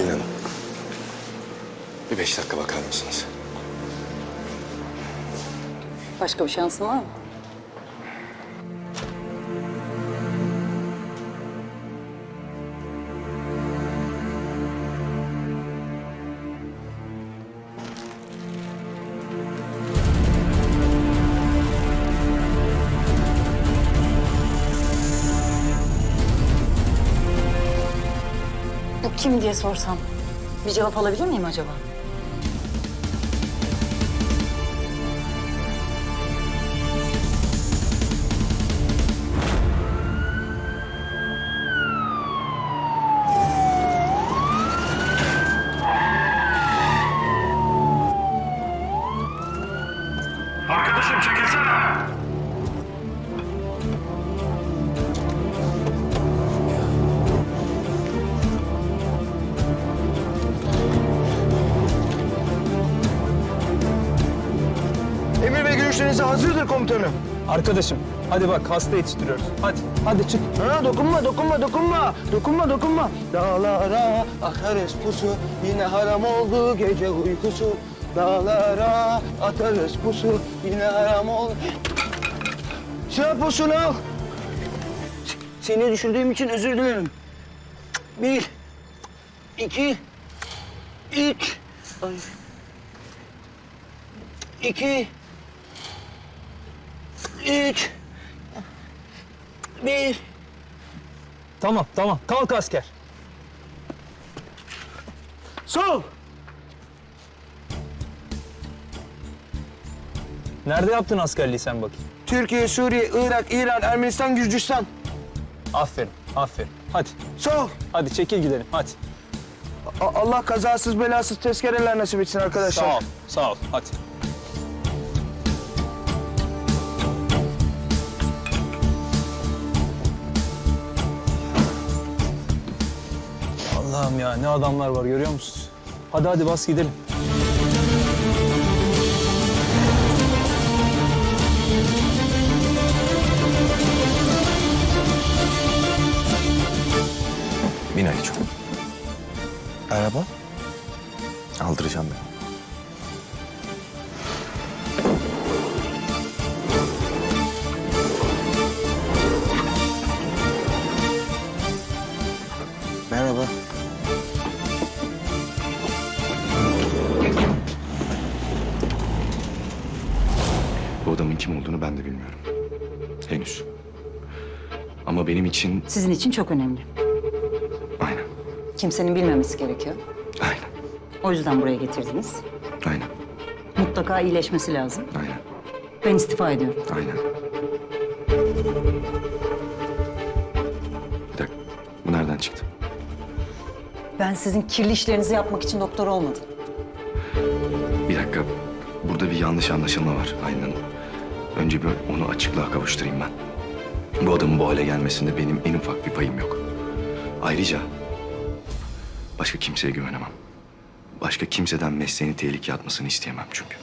Aylin. Bir beş dakika bakar mısınız? Başka bir şansın var mı? Kim diye sorsam bir cevap alabilir miyim acaba? Görüşlerinize hazırdır komutanım. Arkadaşım hadi bak hasta yetiştiriyoruz. Hadi hadi çık. Ha, dokunma, dokunma, dokunma. Dokunma, dokunma. Dağlara atarız pusu. Yine haram oldu gece uykusu. Dağlara atarız pusu. Yine haram oldu. Sıra pusunu. Seni düşürdüğüm için özür dilerim. Bir, iki, üç, ay. iki, üç, bir. Tamam tamam kalk asker. Sol. Nerede yaptın askerliği sen bakayım? Türkiye, Suriye, Irak, İran, Ermenistan, Gürcistan. Aferin aferin. Hadi Sol. hadi çekil gidelim hadi. A- Allah kazasız belasız tezkereler nasip etsin arkadaşlar. Sağ ol sağ ol hadi. Allah'ım ya ne adamlar var görüyor musunuz? Hadi hadi bas gidelim. Bin Ali'cim. Araba? Aldıracağım ben. Adamın kim olduğunu ben de bilmiyorum. Henüz. Ama benim için Sizin için çok önemli. aynen. Kimsenin bilmemesi gerekiyor. Aynen. O yüzden buraya getirdiniz. Aynen. Mutlaka iyileşmesi lazım. Aynen. Ben istifa ediyorum. Aynen. Bir dakika. Bu nereden çıktı? Ben sizin kirli işlerinizi yapmak için doktor olmadım. Bir dakika. Burada bir yanlış anlaşılma var Aylin Hanım. Önce bir onu açıklığa kavuşturayım ben. Bu adamın bu hale gelmesinde benim en ufak bir payım yok. Ayrıca başka kimseye güvenemem. Başka kimseden mesleğini tehlikeye atmasını isteyemem çünkü.